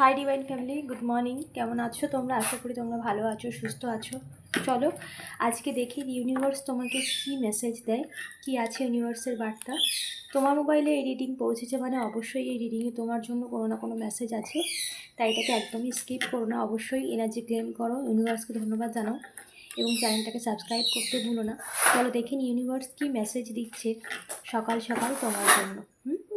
Hi divine family good morning কেমন আছো তোমরা? আশা করি তোমরা ভালো আছো, সুস্থ আছো। চলো, আজকে দেখি ইউনিভার্স তোমাকে কি মেসেজ দেয়, কি আছে ইউনিভার্সের বার্তা। তোমার মোবাইলে এই রিডিং পৌঁছেছে মানে অবশ্যই এই রিডিংয়ে তোমার জন্য কোনো না কোনো মেসেজ আছে। তাই এটাকে একদমই স্কিপ করো না। অবশ্যই এনার্জি ক্লেম করো। ইউনিভার্সকে ধন্যবাদ জানাও। এবং চ্যানেলটাকে সাবস্ক্রাইব করতে ভুলো না। চলো দেখে ইউনিভার্স কী মেসেজ দিচ্ছে সকাল সকাল তোমার জন্য। হুম?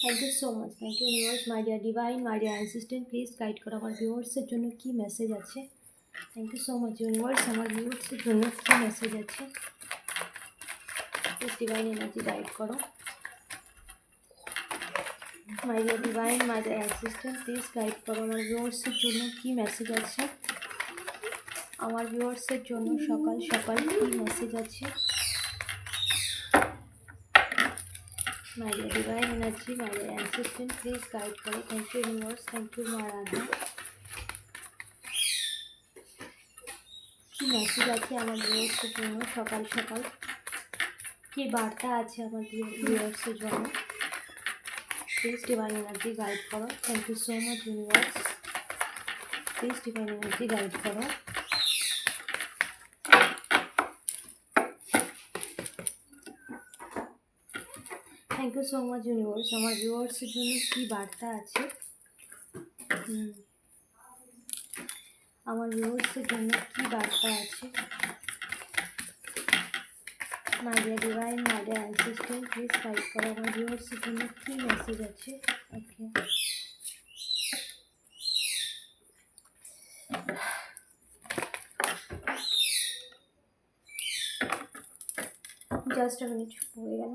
Thank you so much thank you universe my dear divine my dear assistant please guide করো আমার ভিউয়ার্সের জন্য কী মেসেজ আছে? Thank you so much universe আমার ভিউয়ার্সের জন্য কী মেসেজ আছে? প্লিজ ডিভাইন এনার্জি গাইড করো। My dear divine my dear assistant please guide করো আমার ভিউয়ার্সের জন্য কী মেসেজ আছে? আমার ভিউয়ার্সের জন্য সকাল সকাল কী মেসেজ আছে? My dear divine energy, my dear ancestor, please guide me. Thank you, universe. Thank you, Maharana. কি মেসেজ আছে আমার ভিউয়ার্সের জন্য? সকাল সকাল। কি বার্তা আছে আমার ভিউয়ার্সের জন্য? প্লিজ ডিভাইন এনার্জি গাইড করো। Thank you so much universe please divine energy guide করো। Thank you so much universe আমার ভিউয়ার্সের জন্য কী বার্তা আছে। আমার ভিউয়ার্সের জন্য কী বার্তা আছে? My dear divine my dear please guide করো আমার ভিউয়ার্সের জন্য কী মেসেজ আছে? ওকে জাস্ট মিনিট হয়ে গেল।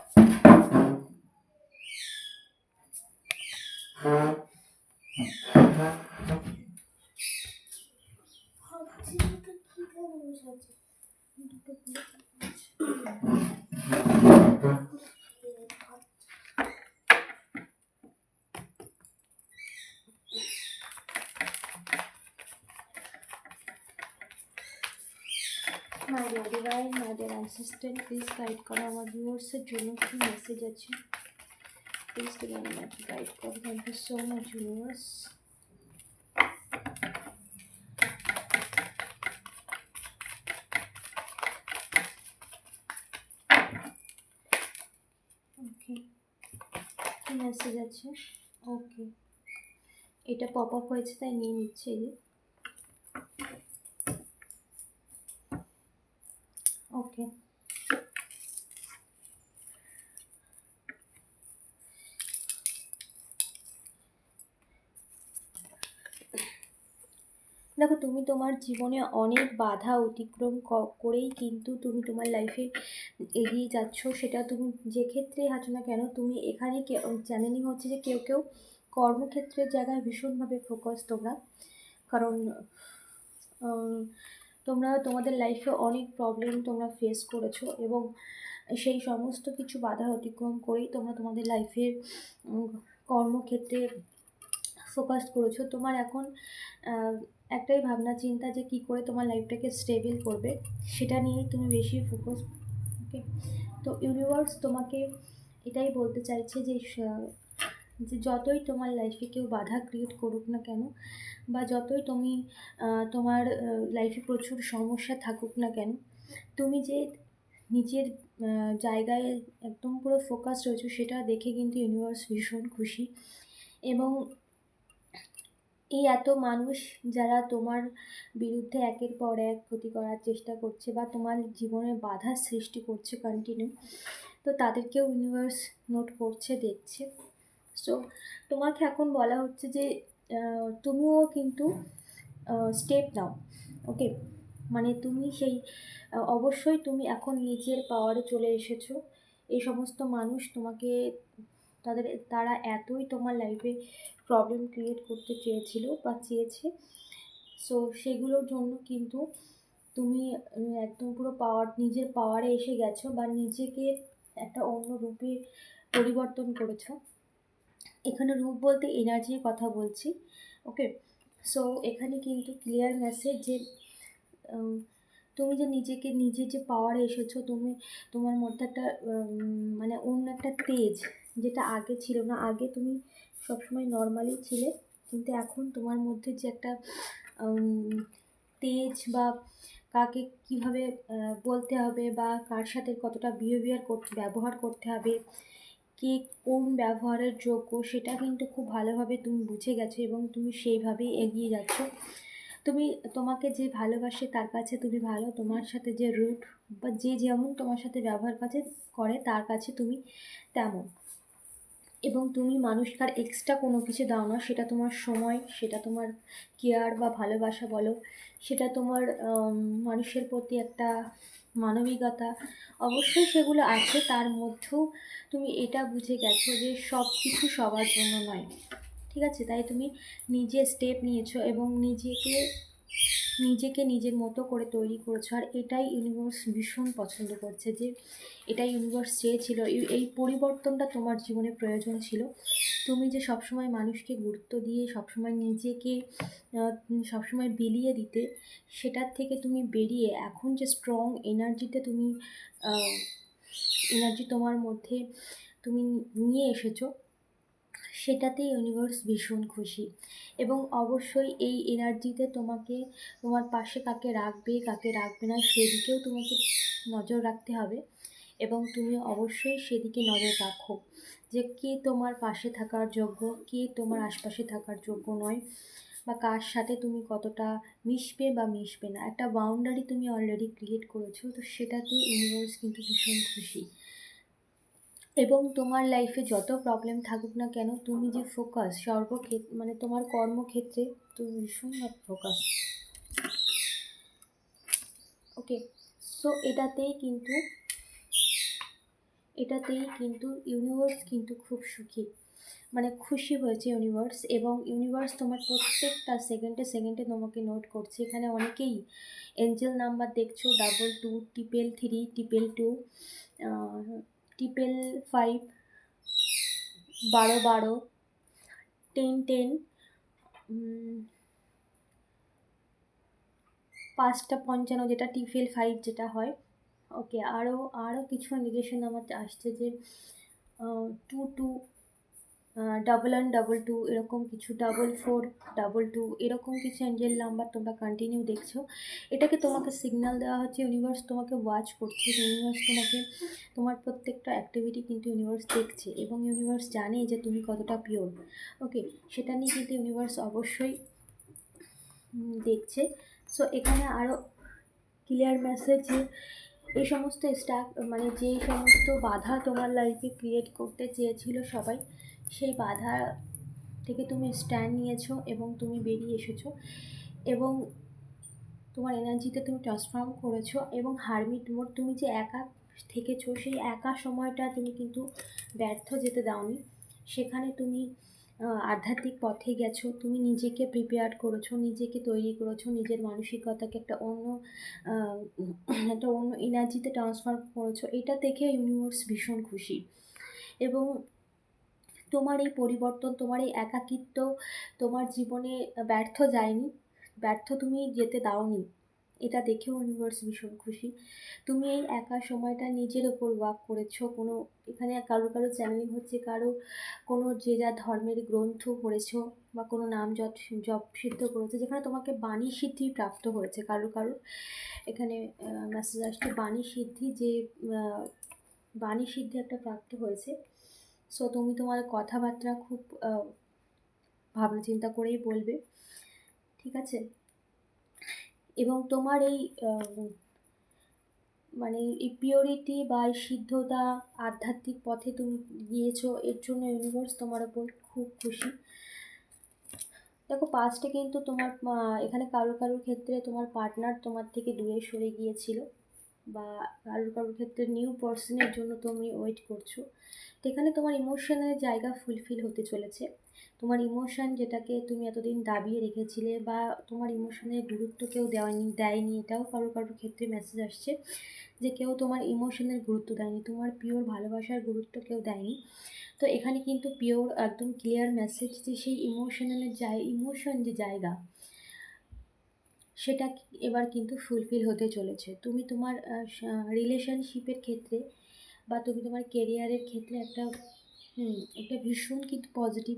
My divine my dear assistant please guide করো আমার ভিউয়ার্সের জন্য কী মেসেজ আছে। প্লিজ ডিভাইন আমাকে গাইড করো। Thank you so much viewers message আছে। ওকে এটা পপ আপ হয়েছে, তাই নিয়ে নিচ্ছে। ওকে দেখো, তুমি তোমার জীবনে অনেক বাধা অতিক্রম করেই কিন্তু তুমি তোমার লাইফে এগিয়ে যাচ্ছ। সেটা তুমি যে ক্ষেত্রেই আছো না কেন, তুমি এখানে চ্যানেলিং হচ্ছে যে কেউ কেউ কর্মক্ষেত্রের জায়গায় ভীষণভাবে ফোকাস তোমরা। কারণ তোমরা তোমাদের লাইফে অনেক প্রবলেম তোমরা ফেস করেছ এবং সেই সমস্ত কিছু বাধা অতিক্রম করেই তোমরা তোমাদের লাইফের কর্মক্ষেত্রে ফোকাস করেছ। তোমার এখন একটাই ভাবনা, চিন্তা যে কী করে তোমার লাইফটাকে স্টেবল করবে, সেটা নিয়েই তুমি বেশি ফোকাস ওকে তো ইউনিভার্স তোমাকে এটাই বলতে চাইছে যে যে যতই তোমার লাইফে কেউ বাধা ক্রিয়েট করুক না কেন বা যতই তুমি তোমার লাইফে প্রচুর সমস্যা থাকুক না কেন, তুমি যে নিজের জায়গায় একদম পুরো ফোকাস রয়েছো সেটা দেখে কিন্তু ইউনিভার্স ভীষণ খুশি। এবং এই এত মানুষ যারা তোমার বিরুদ্ধে একের পর এক ক্ষতি করার চেষ্টা করছে বা তোমার জীবনে বাধার সৃষ্টি করছে কন্টিনিউ তো তাদেরকেও ইউনিভার্স নোট করছে, দেখছে। সো তোমাকে এখন বলা হচ্ছে যে তুমিও কিন্তু স্টেপ নাও ওকে মানে তুমি সেই অবশ্যই তুমি এখন নিজের পাওয়ারে চলে এসেছ। এই সমস্ত মানুষ তোমাকে, তাদের, তারা এতই তোমার লাইফে প্রবলেম ক্রিয়েট করতে চেয়েছিল বা চেয়েছে। সো সেগুলোর জন্য কিন্তু তুমি একদম পুরো পাওয়ার নিজের পাওয়ারে এসে গেছো বা নিজেকে একটা অন্য রূপে পরিবর্তন করেছ। এখানে রূপ বলতে এনার্জির কথা বলছি ওকে সো এখানে কিন্তু ক্লিয়ার মেসেজ যে তুমি যে নিজেকে নিজে যে পাওয়ারে এসেছ, তুমি, তোমার মধ্যে একটা মানে অন্য একটা তেজ যেটা আগে ছিল না, আগে তুমি সবসময় নর্মালি ছিলে, কিন্তু এখন তোমার মধ্যে যে একটা তেজ বা কাকে কীভাবে বলতে হবে বা কার সাথে কতটা বিহেভিয়ার করতে ব্যবহার করতে হবে কে, কোন ব্যবহারের যোগ্য, সেটা কিন্তু খুব ভালোভাবে তুমি বুঝে গেছো এবং তুমি সেইভাবেই এগিয়ে যাচ্ছ। তুমি, তোমাকে যে ভালোবাসে তার কাছে তুমি ভালো, তোমার সাথে যে রুট বা যে যেমন তোমার সাথে ব্যবহার কাছে করে তার কাছে তুমি তেমন। এবং তুমি মানুষকে আর এক্সট্রা কোনো কিছু দাও না, সেটা তোমার সময়, সেটা তোমার কেয়ার বা ভালোবাসা বলো, সেটা তোমার মানুষের প্রতি একটা মানবিকতা অবশ্যই সেগুলো আছে, তার মধ্যেও তুমি এটা বুঝে গেছো যে সব কিছু সবার জন্য নয়। ঠিক আছে? তাই তুমি নিজে স্টেপ নিয়েছো এবং নিজেকে নিজেকে নিজের মতো করে তৈরি করেছ। আর এটাই ইউনিভার্স ভীষণ পছন্দ করছে যে এটাই ইউনিভার্স চেয়েছিল। এই- পরিবর্তনটা তোমার জীবনে প্রয়োজন ছিল। তুমি যে সবসময় মানুষকে গুরুত্ব দিয়ে সবসময় নিজেকে সবসময় বিলিয়ে দিতে, সেটার থেকে তুমি বেরিয়ে এখন যে স্ট্রং এনার্জিতে তুমি এনার্জি তোমার মধ্যে তুমি নিয়ে এসেছ সেটাতে ইউনিভার্স ভীষণ খুশি। এবং অবশ্যই এই এনার্জিতে তোমাকে, তোমার পাশে কাকে রাখবে কাকে রাখবে না, সেদিকেও তোমাকে নজর রাখতে হবে। এবং তুমি অবশ্যই সেদিকে নজর রাখো। যে কে তোমার পাশে থাকার যোগ্য, কে তোমার আশপাশে থাকার যোগ্য নয় বা কার সাথে তুমি কতটা মিশবে বা মিশবে না। একটা বাউন্ডারি তুমি অলরেডি ক্রিয়েট করেছ, তো সেটাতে ইউনিভার্স কিন্তু ভীষণ খুশি। এবং তোমার লাইফে যত প্রবলেম থাকুক না কেন, তুমি যে ফোকাস সর্বক্ষেত্রে মানে তোমার কর্মক্ষেত্রে তুমি ভীষণভাবে ফোকাস ওকে সো এটাতেই কিন্তু এটাতেই কিন্তু ইউনিভার্স কিন্তু খুব সুখী। মানে খুশি হয়েছে ইউনিভার্স এবং ইউনিভার্স তোমার প্রত্যেকটা সেকেন্ডে সেকেন্ডে তোমাকে নোট করছে। এখানে অনেকেই এঞ্জেল নাম্বার দেখছ double two triple three triple two triple five বারো বারো টেন টেন পাঁচটা পঞ্চান্ন যেটা টিফেল ফাইভ যেটা হয়। ওকে আরও আরও কিছু ইন্ডিকেশন আমার আসছে যে two two double one double two এরকম কিছু ডাবল ফোর ডাবল টু এরকম কিছু অ্যাঞ্জেল নাম্বার তোমরা কন্টিনিউ দেখছ। এটাকে তোমাকে সিগন্যাল দেওয়া হচ্ছে ইউনিভার্স তোমাকে ওয়াচ করছে ইউনিভার্স তোমাকে, তোমার প্রত্যেকটা অ্যাক্টিভিটি কিন্তু ইউনিভার্স দেখছে এবং ইউনিভার্স জানে যে তুমি কতটা পিওর ওকে সেটা নিয়ে কিন্তু ইউনিভার্স অবশ্যই দেখছে। সো এখানে আরও ক্লিয়ার মেসেজ এই সমস্ত স্টাক মানে যে সমস্ত বাধা তোমার লাইফে ক্রিয়েট করতে চেয়েছিল সবাই, সেই বাধা থেকে তুমি স্ট্যান্ড নিয়েছো এবং তুমি বেরিয়ে এসেছ এবং তোমার এনার্জিতে তুমি ট্রান্সফর্ম করেছ এবং হারমিট মোড তুমি যে একা থেকেছো, সেই একা সময়টা তুমি কিন্তু ব্যর্থ যেতে দাওনি। সেখানে তুমি আধ্যাত্মিক পথে গেছো, তুমি নিজেকে প্রিপেয়ার করেছ, নিজেকে তৈরি করেছ, নিজের মানসিকতাকে একটা অন্য একটা অন্য এনার্জিতে ট্রান্সফার করেছ, এটা দেখে ইউনিভার্স ভীষণ খুশি। এবং তোমার এই পরিবর্তন, তোমার এই একাকিত্ব, তোমার জীবনে ব্যর্থ যায়নি, ব্যর্থ তুমি যেতে দাওনি। এটা দেখেও ইউনিভার্স ভীষণ খুশি। তুমি এই একা সময়টা নিজের ওপর ওয়াক করেছ, কোনো এখানে কারও কারও চ্যানেলিং হচ্ছে, কারও কোনো যে যা ধর্মের গ্রন্থ পড়েছো বা কোনো নাম জপ জপ সিদ্ধ করেছ, যেখানে তোমাকে বাণী সিদ্ধি প্রাপ্ত হয়েছে, কারও কারও এখানে মেসেজ আসছে, বাণী সিদ্ধি যে বাণী সিদ্ধি একটা প্রাপ্ত হয়েছে। সো তুমি তোমার কথাবার্তা খুব ভাবনা চিন্তা করেই বলবে। ঠিক আছে? এবং তোমার এই মানে এই পিওরিটি বা এই সিদ্ধতা আধ্যাত্মিক পথে তুমি গিয়েছো, এর জন্য ইউনিভার্স তোমার ওপর খুব খুশি। দেখো পাস্টে কিন্তু তোমার এখানে কারও কারোর ক্ষেত্রে তোমার পার্টনার তোমার থেকে দূরে সরে গিয়েছিল বা কারোর কারোর ক্ষেত্রে নিউ পার্সনের জন্য তুমি ওয়েট করছ। তো এখানে তোমার ইমোশনের জায়গা ফুলফিল হতে চলেছে। তোমার ইমোশন যেটাকে তুমি এতদিন দাবিয়ে রেখেছিলে বা তোমার ইমোশনের গুরুত্ব কেউ দেওয়ানি দেয়নি, এটাও কারোর কারোর ক্ষেত্রে মেসেজ আসছে যে কেউ তোমার ইমোশনের গুরুত্ব দেয়নি, তোমার পিওর ভালোবাসার গুরুত্ব কেউ দেয়নি। তো এখানে কিন্তু পিওর একদম ক্লিয়ার মেসেজ যে সেই ইমোশনাল জায় ইমোশন যে জায়গা, সেটা এবার কিন্তু ফুলফিল হতে চলেছে। তুমি তোমার রিলেশনশিপের ক্ষেত্রে বা তুমি তোমার কেরিয়ারের ক্ষেত্রে একটা হুম, এটা ভীষণ কিন্তু পজিটিভ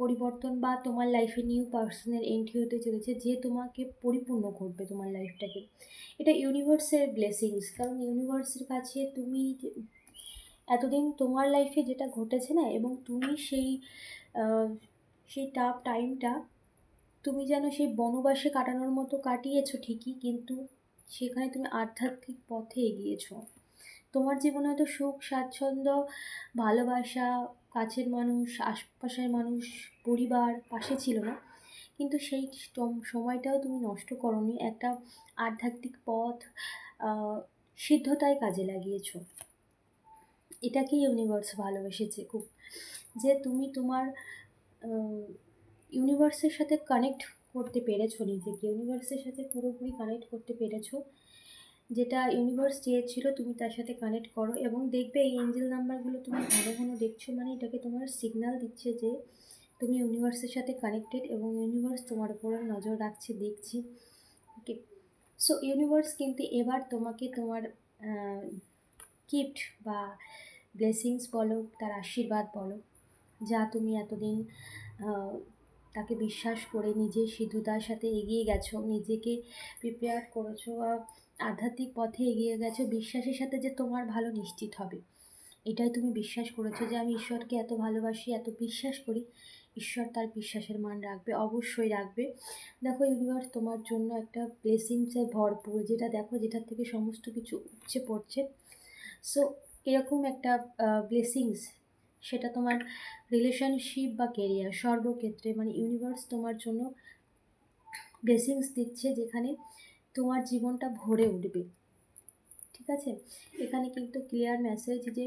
পরিবর্তন বা তোমার লাইফে নিউ পার্সনের এন্ট্রি হতে চলেছে যে তোমাকে পরিপূর্ণ করবে তোমার লাইফটাকে এটা ইউনিভার্সের ব্লেসিংস কারণ ইউনিভার্সের কাছে তুমি এতদিন তোমার লাইফে যেটা ঘটেছে না, এবং তুমি সেই সেই টাফ টাইমটা তুমি যেন সেই বনবাসে কাটানোর মতো কাটিয়েছো ঠিকই, কিন্তু সেখানে তুমি আধ্যাত্মিক পথে এগিয়েছো। তোমার জীবনে হয়তো সুখ, স্বাচ্ছন্দ্য, ভালোবাসা, কাছের মানুষ, আশপাশের মানুষ, পরিবার পাশে ছিল না। কিন্তু সেই সময়টাও তুমি নষ্ট করনি। একটা আধ্যাত্মিক পথ সিদ্ধতায় কাজে লাগিয়েছ। এটাকেই ইউনিভার্স ভালোবেসেছে খুব। যে তুমি তোমার ইউনিভার্সের সাথে কানেক্ট করতে পেরেছ নিজেকে। ইউনিভার্সের সাথে পুরোপুরি কানেক্ট করতে পেরেছ। যেটা ইউনিভার্স চেয়েছিল তুমি তার সাথে কানেক্ট করো এবং দেখবে এই এঞ্জেল নাম্বারগুলো তুমি ঘন ঘন দেখছ মানে এটাকে তোমার সিগন্যাল দিচ্ছে যে তুমি ইউনিভার্সের সাথে কানেক্টেড এবং ইউনিভার্স তোমার উপরে নজর রাখছে দেখছি। ওকে সো ইউনিভার্স কিন্তু এবার তোমাকে তোমার গিফট বা ব্লেসিংস বলো তার আশীর্বাদ বলো যা তুমি এতদিন তাকে বিশ্বাস করে নিজের সিদ্ধতার সাথে এগিয়ে গেছো নিজেকে প্রিপেয়ার করেছ আহ, আধ্যাত্মিক পথে এগিয়ে গেছো, বিশ্বাসের সাথে যে তোমার ভালো নিশ্চিত হবে। এটাই তুমি বিশ্বাস করেছ যে আমি ঈশ্বরকে এত ভালোবাসি, এত বিশ্বাস করি। ঈশ্বর তার বিশ্বাসের মান রাখবে, অবশ্যই রাখবে। দেখো ইউনিভার্স তোমার জন্য একটা ব্লেসিংসে ভরপুর, যেটা দেখো, যেটার থেকে সমস্ত কিছু উপচে পড়ছে। সো এরকম একটা ব্লেসিংস সেটা তোমার রিলেশনশিপ বা কেরিয়ার সর্বক্ষেত্রে মানে ইউনিভার্স তোমার জন্য ব্লেসিংস দিচ্ছে যেখানে তোমার জীবনটা ভরে উঠবে। ঠিক আছে? এখানে কিন্তু ক্লিয়ার মেসেজ যে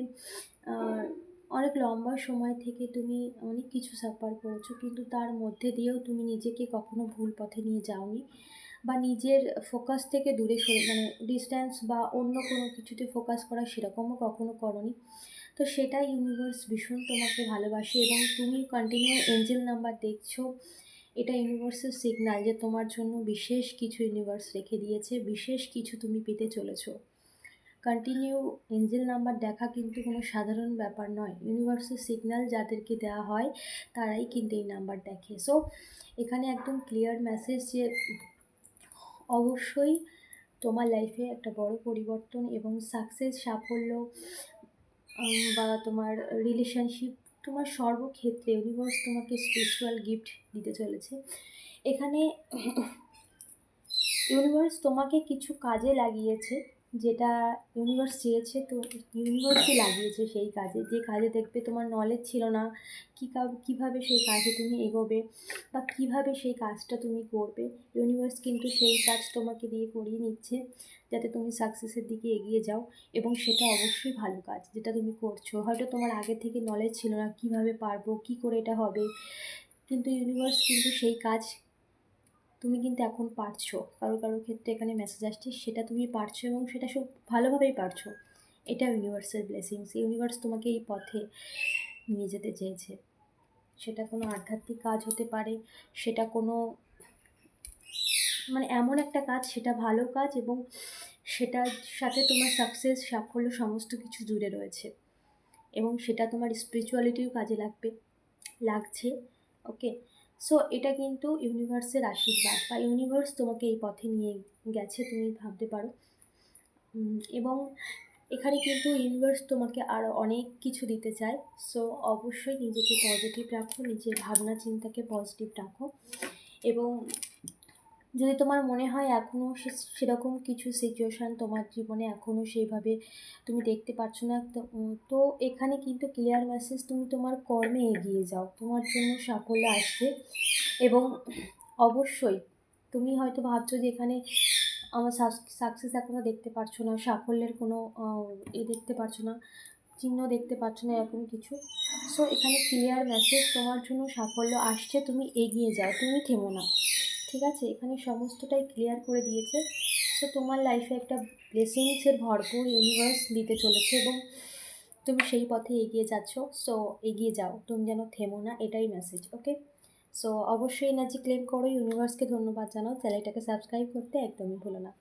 অনেক লম্বা সময় থেকে তুমি অনেক কিছু সাফার করেছ, কিন্তু তার মধ্যে দিয়েও তুমি নিজেকে কখনো ভুল পথে নিয়ে যাওনি বা নিজের ফোকাস থেকে দূরে সরে মানে ডিস্ট্যান্স বা অন্য কোনো কিছুতে ফোকাস করা সেরকমও কখনো করনি। তো সেটাই ইউনিভার্স ভীষণ তোমাকে ভালোবাসে এবং তুমি কন্টিনিউ এঞ্জেল নাম্বার দেখছ। এটা ইউনিভার্সের সিগনাল যে তোমার জন্য বিশেষ কিছু ইউনিভার্স রেখে দিয়েছে, বিশেষ কিছু তুমি পেতে চলেছো। কন্টিনিউ এঞ্জেল নাম্বার দেখা কিন্তু কোনো সাধারণ ব্যাপার নয়। ইউনিভার্সের সিগন্যাল যাদেরকে দেওয়া হয়, তারাই কিন্তু এই নাম্বার দেখে। সো এখানে একদম ক্লিয়ার মেসেজ যে অবশ্যই তোমার লাইফে একটা বড় পরিবর্তন এবং সাকসেস সাফল্য বা তোমার রিলেশনশিপ তোমার সর্বক্ষেত্রে ইউনিভার্স তোমাকে স্পেশাল গিফট দিতে চলেছে। এখানে ইউনিভার্স তোমাকে কিছু কাজে লাগিয়েছে, যেটা ইউনিভার্স চেয়েছে তো ইউনিভার্সই লাগিয়েছে সেই কাজে। যে কাজে দেখবে তোমার নলেজ ছিল না, কী কীভাবে সেই কাজে তুমি এগোবে। বা কীভাবে সেই কাজটা তুমি করবে? ইউনিভার্স কিন্তু সেই কাজ তোমাকে দিয়ে করিয়ে নিচ্ছে, যাতে তুমি সাকসেসের দিকে এগিয়ে যাও এবং সেটা অবশ্যই ভালো কাজ যেটা তুমি করছ। হয়তো তোমার আগে থেকে নলেজ ছিল না কীভাবে পারব, কি করে এটা হবে। কিন্তু ইউনিভার্স কিন্তু সেই কাজ তুমি কিন্তু এখন পারছ। কারও কারও ক্ষেত্রে এখানে মেসেজ আসছে, সেটা তুমি পারছ এবং সেটা সব ভালোভাবেই পারছ। এটা ইউনিভার্সের ব্লেসিংস ইউনিভার্স তোমাকে এই পথে নিয়ে যেতে চেয়েছে। সেটা কোনো আধ্যাত্মিক কাজ হতে পারে, সেটা কোনো মানে এমন একটা কাজ, সেটা ভালো কাজ এবং সেটার সাথে তোমার সাকসেস সাফল্য সমস্ত কিছু জুড়ে রয়েছে এবং সেটা তোমার স্পিরিচুয়ালিটিও কাজে লাগবে, লাগছে ওকে সো এটা কিন্তু ইউনিভার্সের আশীর্বাদ বা ইউনিভার্স তোমাকে এই পথে নিয়ে গেছে, তুমি ভাবতে পারো। এবং এখানে কিন্তু ইউনিভার্স তোমাকে আরও অনেক কিছু দিতে চায়। সো অবশ্যই নিজেকে পজিটিভ রাখো, নিজের ভাবনা চিন্তাকে পজিটিভ রাখো। এবং যদি তোমার মনে হয় এখনও সেরকম কিছু সিচুয়েশান তোমার জীবনে এখনও সেইভাবে তুমি দেখতে পাচ্ছ না, তো এখানে কিন্তু ক্লিয়ার মেসেজ তুমি তোমার কর্মে এগিয়ে যাও। তোমার জন্য সাফল্য আসবে। এবং অবশ্যই তুমি হয়তো ভাবছ যে এখানে আমার সাকসেস এখনও দেখতে পারছ না, সাফল্যের কোনো এ দেখতে পারছ না, চিহ্ন দেখতে পাচ্ছ না, এরকম কিছু। সো এখানে ক্লিয়ার মেসেজ তোমার জন্য সাফল্য আসছে, তুমি এগিয়ে যাও, তুমি থেমো না। ঠিক আছে? এখানে সমস্তটাই ক্লিয়ার করে দিয়েছে। সো তোমার লাইফে একটা ব্লেসিংসের ভরপুর ইউনিভার্স দিতে চলেছে এবং তুমি সেই পথে এগিয়ে যাচ্ছ। সো এগিয়ে যাও, তুমি যেন থেমো না, এটাই মেসেজ ওকে সো অবশ্যই এনার্জি ক্লেম করো ইউনিভার্সকে ধন্যবাদ জানাও। চ্যানেলটাকে সাবস্ক্রাইব করতে একদমই ভুলো না।